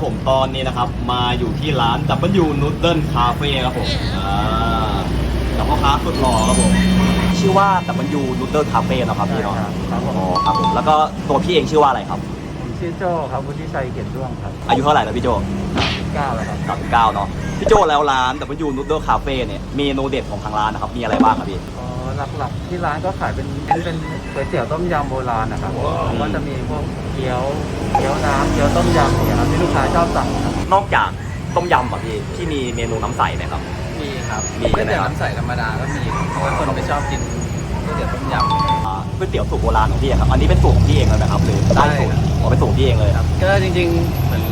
โอเคนะครับผมตอนนี้นะครับ มาอยู่ที่ร้าน W Noodle Cafe ครับผมอ่ากับพ่อค้าสุดหล่อครับผมชื่อว่า W Noodle Cafe นะครับพี่เนาะครับผมอ๋อครับผมแล้วก็ตัวพี่เองชื่อว่าอะไรครับผม ชื่อโจครับวุฒิชัยเกียรติด้วงครับอายุเท่าไหร่แล้วพี่โจเก้าแล้วครับสามสิบเก้าเนาะพี่โจแล้วร้าน W Noodle Cafe เนี่ยเมนูเด็ดของทางร้านนะครับมีอะไรบ้างครับพี่อ๋อหลักๆที่ร้านก็ขายเป็นเป็นก๋วยเตี๋ยวต้มยำโบราณนะครับก็จะมีพวกเกี๊ยวเกี๊ยวน้ำเกี๊ยวต้มยำเนี่ยครับที่ลูกค้าชอบสั่งครับนอกจากต้มยำอะพี่ที่มีเมนูน้ำใสไหมครับมีครับมีใช่ไหมครับน้ำใสธรรมดาก็มีเพราะว่าคนไม่ชอบกินก๋วยเตี๋ยวต้มยำอ่าก๋วยเตี๋ยวสูตรโบราณของพี่อะครับ อันนี้เป็นสูตรของพี่เองเลยนะครับหรือได้สูตร ใช่ครับอ๋อเป็นสูตรของพี่เองเลยครับ ก็จริงๆเหมือน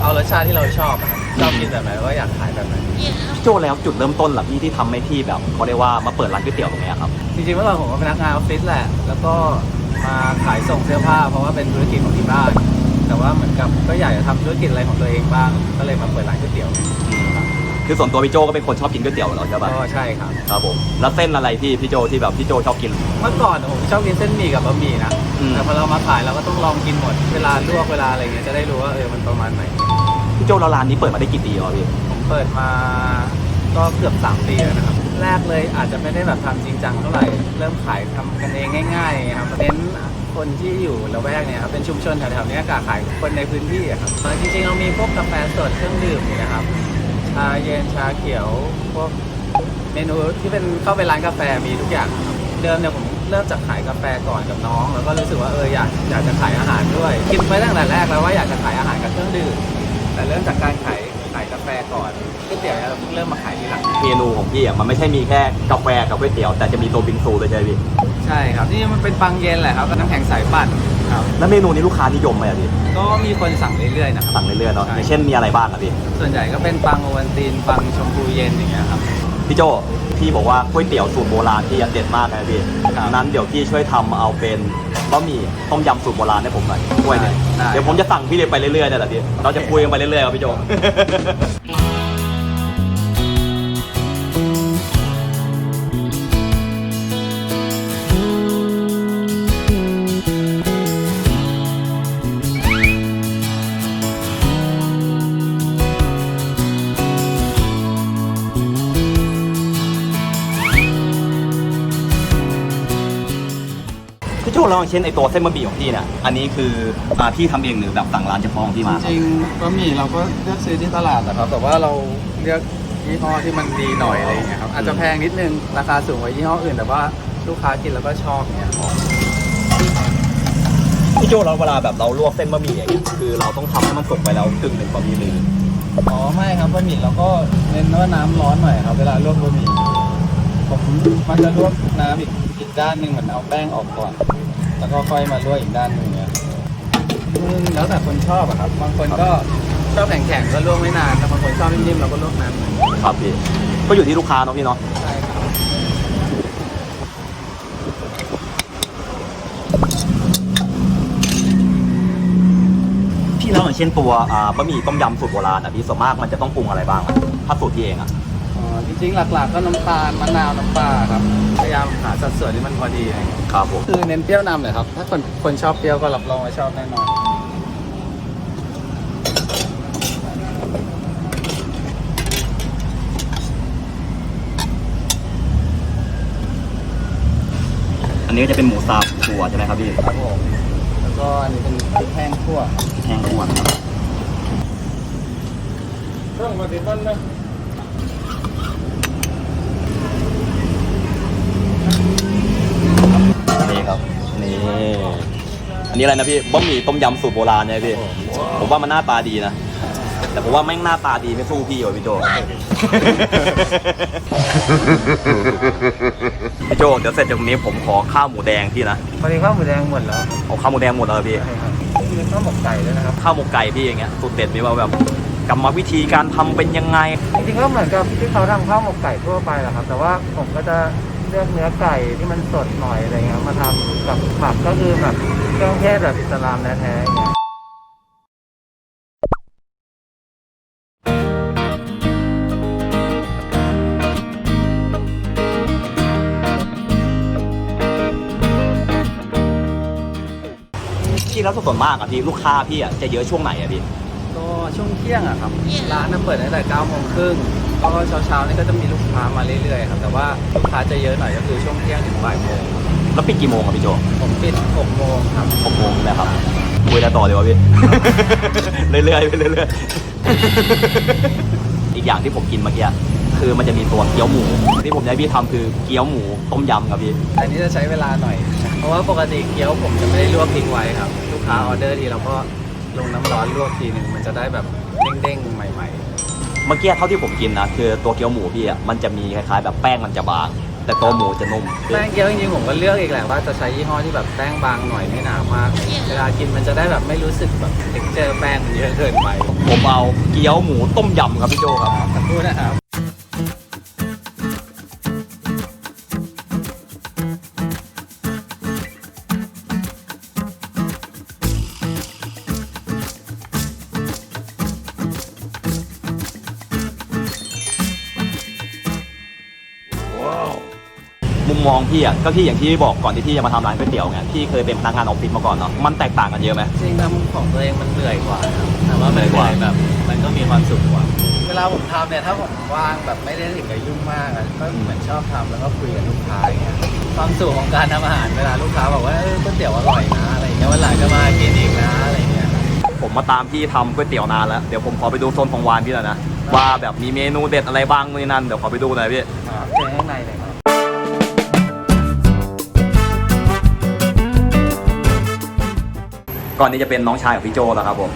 เอารสชาติที่เราชอบอะครับชอบกินแบบไหนแล้วก็อยากขายแบบไหนพี่โจแล้วจุดเริ่มต้นหลักพี่ที่ทำให้พี่แบบเขาเรียกว่ามาเปิดร้านก๋วยเตี๋ยวตรงเนี้ยครับ จริงๆเมื่อก่อนผมก็เป็นพนักงานออฟฟิศแหละ แล้วก็มาขายส่งเสื้อผ้า เพราะว่าเป็นธุรกิจของที่บ้าน แต่ว่าเหมือนกับก็อยากจะทำธุรกิจอะไรของตัวเองบ้าง ก็เลยมาเปิดร้านก๋วยเตี๋ยว คือส่วนตัวพี่โจก็เป็นคนชอบกินก๋วยเตี๋ยวอยู่แล้วใช่ป่ะก็ใช่ครับ ครับผมแล้วเส้นอะไรพี่พี่โจที่แบบพี่โจชอบกิน เมื่อก่อนผมชอบกินเส้นหมี่กับบะหมี่นะ อืม แต่พอเรามาขายเราก็ต้องลองกินหมด เวลาลวกเวลาอะไรเงี้ยจะได้รู้ว่าเออมันประมาณไหน พี่โจแล้วร้านนี้เปิดมาได้กี่ปีแล้วพี่ ผมเปิดมาก็เกือบ3ปีแล้วนะครับ แรกเลยอาจจะไม่ได้แบบทำจริงจังเท่าไหร่ เริ่มขายทำกันเองง่ายๆครับเน้นคนที่อยู่ละแวกเนี่ยครับเป็นชุมชนแถวๆเนี้ยกาขายคนในพื้นที่อะครับเอ่อจริงๆเรามีพวกกาแฟสดเครื่องดื่มนะครับ ชาเย็นชาเขียวพวกเมนูที่เป็นเข้าไปร้านกาแฟมีทุกอย่างครับเดิมเนี่ยผมเริ่มจากขายกาแฟก่อนกับน้อง แล้วก็รู้สึกว่าเอออยากอยากจะขายอาหารด้วยคิดไปตั้งแต่แรกแล้วว่าอยากจะขายอาหารกับเครื่องดื่มแต่เริ่มจากการขายขายกาแฟก่อนก๋วยเตี๋ยวเนี่ยเราเพิ่งเริ่มมาขายทีหลังเมนูของพี่อะมันไม่ใช่มีแค่กาแฟกับก๋วยเตี๋ยวแต่จะมีตัวบิงซูด้วยใช่ไหมพี่ ใช่ครับนี่มันเป็นปังเย็นแหละครับกับน้ำแข็งใสปั่น ครับแล้วเมนูนี้ลูกค้านิยมไหมอะพี่ก็มีคนสั่งเรื่อยๆนะครับสั่งเรื่อยๆเนาะใช่อย่างเช่นมีอะไรบ้างอะพี่ส่วนใหญ่ก็เป็นปังโอวัลตินปังชมพูเย็นอย่างเงี้ยครับ พี่โจพี่บอกว่าก๋วยเตี๋ยวสูตรโบราณที่เด็ดมากนะพี่ครับนั้นเดี๋ยวพี่ช่วยทำเอาเป็นบะหมี่ต้มยำสูตรโบราณให้ผมหน่อยถ้วยหนึงได้ เดี๋ยวผมจะสั่งพี่เลยไปเรื่อยๆเนี่ยแหละพี่เราจะคุยกันไปเรื่อยๆครับพี่โจ พี่โจลองเช่นไอตัวเส้นบะหมี่ของพี่เนี่ยอันนี้คืออ่าพี่ทำเองหรือแบบสั่งร้านเฉพาะของพี่มาคจรับริงๆบะหมี่เราก็เลือกซื้อที่ตลาดนะครับ แต่ว่าเราเลือกยี่ห้อที่มันดีหน่อยอะไรอย่างเงี้ยครับ อาจจะแพงนิดนึง ราคาสูงกว่ายี่ห้ออื่น แต่ว่าลูกค้ากินแล้วก็ชอบเนี่ยพี่โจเราเวลาแบบเราลวกเส้นบะหมี่อย่างเงี้ยคือเราต้องทำให้มันสุกไปแล้วกึ่งหนึ่งบะหมี่หรืออ๋อ ไม่ครับบะหมี่เราก็เน้นว่าน้ำร้อนหน่อยครับ เวลาลวกบะหมี่ผมมันจะลวกน้ำอีกอีกด้านหนึ่งเหมือนเอาแป้งออกก่อน แล้วก็ค่อยมาลวกอีกด้านหนึ่งเนี่ยอืมแล้วแต่คนชอบอะครับ บางคนก็ชอบแข็งๆก็ลวกไม่นานแต่บางคนชอบนิ่มๆเราก็ลวกนานหน่อยครับพี่ ก็อยู่ที่ลูกค้าเนาะพี่เนาะ ใช่ครับพี่แล้วอย่างเช่นตัวอ่าบะหมี่ต้มยำสูตรโบราณอะพี่ส่วนมากมันจะต้องปรุงอะไรบ้างอะถ้าสูตรพี่เองอะอ๋อจ ริงๆหลักๆก็น้ำตาลมะนาวน้ำปลาครับพยายามหาสัดส่วนที่มันพอดีอะไรเงี้ยครับผมคือเน้นเปรี้ยวนำเลยครับ ถ้าคนคนชอบเปรี้ยวก็รับรองว่าชอบแน่นอนอันนี้ก็จะเป็นหมูสับถั่วใช่ไหมครับพี่ครับผมแล้วก็อันนี้เป็นพริกแห้งคั่วแห้งถั่วนะครับเครื่องมาติดต้นนะ นี่ครับนี่อั นนี้อะไรนะพี่บะหมี่ต้มยำสูตรโบราณเนี่ยพี่ ผมว่ามันหน้าตาดีนะ แต่ผมว่าแม่งหน้าตาดีไม่สู้พี่ว่ะพี่โจ พี่โจเดี๋ยวเสร็จจากตรงนี้ผมขอข้าวหมูแดงพี่นะพอดีข้าวหมูแดงหมดแล้วเอาข้าวหมูแดงหมดเลยพี่ ใช่ครับมีข้าวหมกไก่ด้วยนะครับ ข้าวหมกไก่พี่อย่างเงี้ยสูตรเด็ดมีว่าแบบกรรมวิธีการทำเป็นยังไง จริงๆก็เหมือนกับที่เขาทำข้าวหมกไก่ทั่วไปแหละครับ แต่ว่าผมก็จะเลือกเนื้อไก่ที่มันสดหน่อยอะไรเงี้ยมาทำกับหมักก็คือแบบ เครื่องเทศแบบอิสลามแท้ๆอย่างเงี้ยแล้วส่วนมากอะพี่ลูกค้าพี่อะจะเยอะช่วงไหนอะพี่ก็ช่วงเที่ยงอะครับ ร้านน่ะเปิดตั้งแต่9โมงครึ่งก็เช้าๆนี่ก็จะมีลูกค้ามาเรื่อยๆครับ แต่ว่าลูกค้าจะเยอะหน่อยก็คือช่วงเที่ยงถึงบ่ายโมง แล้วปิดกี่โมงอะพี่โจผมปิด6โมงครับหกโมงนะครับคุยแล้วต่อเลยวะพี่ เรื่อยๆไปเรื่อยๆ อีกอย่างที่ผมกินเมื่อกี้คือมันจะมีตัวเกี๊ยวหมูที่ผมจะให้พี่ทำคือเกี๊ยวหมูต้มยำครับพี่อันนี้จะใช้เวลาหน่อย เพราะว่าปกติเกี๊ยวผมจะไม่ได้ลวกทิ้งไว้ครับ ลูกค้าออเดอร์ทีเราก็ลงน้ำร้อนลวกทีหนึ่งมันจะได้แบบเด้งๆใหม่เมื่อกี้เท่าที่ผมกินนะคือตัวเกี๊ยวหมูพี่อะมันจะมีคล้ายๆ แบบแป้งมันจะบาง แต่ตัวหมูจะนุ่มๆแป้งเกี๊ยวจริงๆผมก็เลือกอีกแหละว่าจะใช้ยี่ห้อที่แบบแป้งบางหน่อยไม่หนามาก เวลากินมันจะได้แบบไม่รู้สึกแบบเท็กเจอร์แป้งมันเยอะเกินไป ผมเอาเกี๊ยวหมูต้มยำครับพี่โจครับสักครู่นะครับ มุมมองพี่อะก็ที่อย่างที่บอกก่อนที่พี่จะมาทำร้านก๋วยเตี๋ยวไงพี่เคยเป็นพนักงานออฟฟิศมาก่อนเนาะมันแตกต่างกันเยอะไหมจริงทำของตัวเองมันเหนื่อยกว่าครับแต่ว่ามันเหนื่อยกว่าแบบมันก็มีความสุขกว่า เวลาผมทำเนี่ยถ้าผมว่างแบบไม่ได้ถึงกับยุ่งมากอะก็เหมือนชอบทำแล้วก็คุยกับลูกค้าอย่างเงี้ยความสุขของการทำอาหารเวลาลูกค้าบอกว่าเอ้ยก๋วยเตี๋ยวอร่อยนะอะไรอย่างเงี้ยวันหลังจะมากินอีกนะอะไรเงี้ย ผมมาตามพี่ทำก๋วยเตี๋ยวนานแล้วเดี๋ยวผมขอไปดูโซนของหวานพี่หน่อยนะว่าแบบมีเมนูเด็ดอะไรบ้างนู่นนี่นั่นเดี๋ยวขอไปดูหน่อยพี่ เจอข้างในเลย ก่อนนี้จะเป็นน้องชายของพี่โจนะครับผม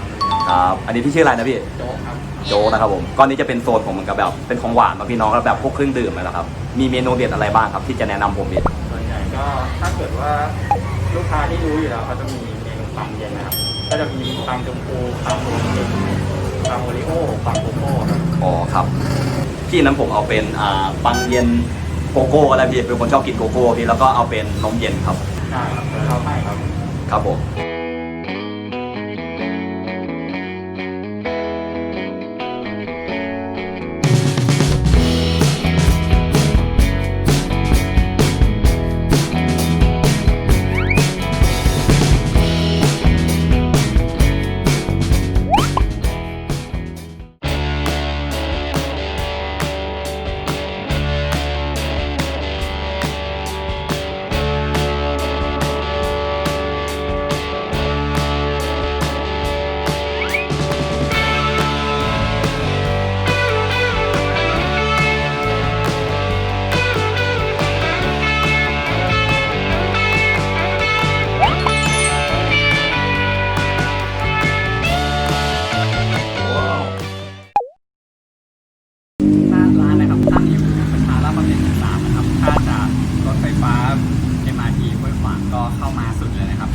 ครับอันนี้พี่ชื่ออะไรนะพี่โจ๊กครับโจนะครับผมก้อนนี้จะเป็นโซนของเหมือนกับแบบเป็นของหวานมาพี่น้องแล้วแบบพวกเครื่องดื่มนะครับมีเมนูเด็ดอะไรบ้างครับที่จะแนะนำผมพี่ส่วนใหญ่ก็ถ้าเกิดว่าลูกค้าที่รู้อยู่แล้วเขาจะมีเมนูปังเย็นนะครับก็จะมีปังชมพูปังโรตีปังโอริโอปังโกโก้ครับอ๋อครับพี่นั้นผมเอาเป็นอ่าปังเย็นโกโก้อะไรพี่เป็นคนชอบกินโกโก้พี่แล้วก็เอาเป็นนมเย็นครับได้ครับเดี๋ยวเข้าให้ครับครับผม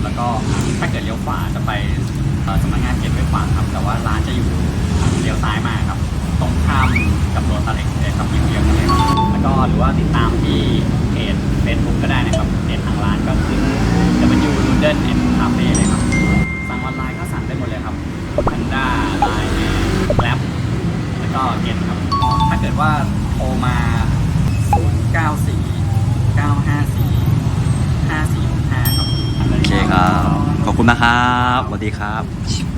แล้วก็ถ้าเกิดเลี้ยวขวาจะไปสำนักงานเขตห้วยขวางครับ แต่ว่าร้านจะอยู่เลี้ยวซ้ายมาครับ ตรงข้ามกับรถตะเล็กเลยครับอยู่เดียวกันเลยครับแล้วก็หรือว่าติดตามที่เพจเฟซบุ๊กก็ได้นะครับเพจทางร้านก็คือ ครับสวัสดีครับ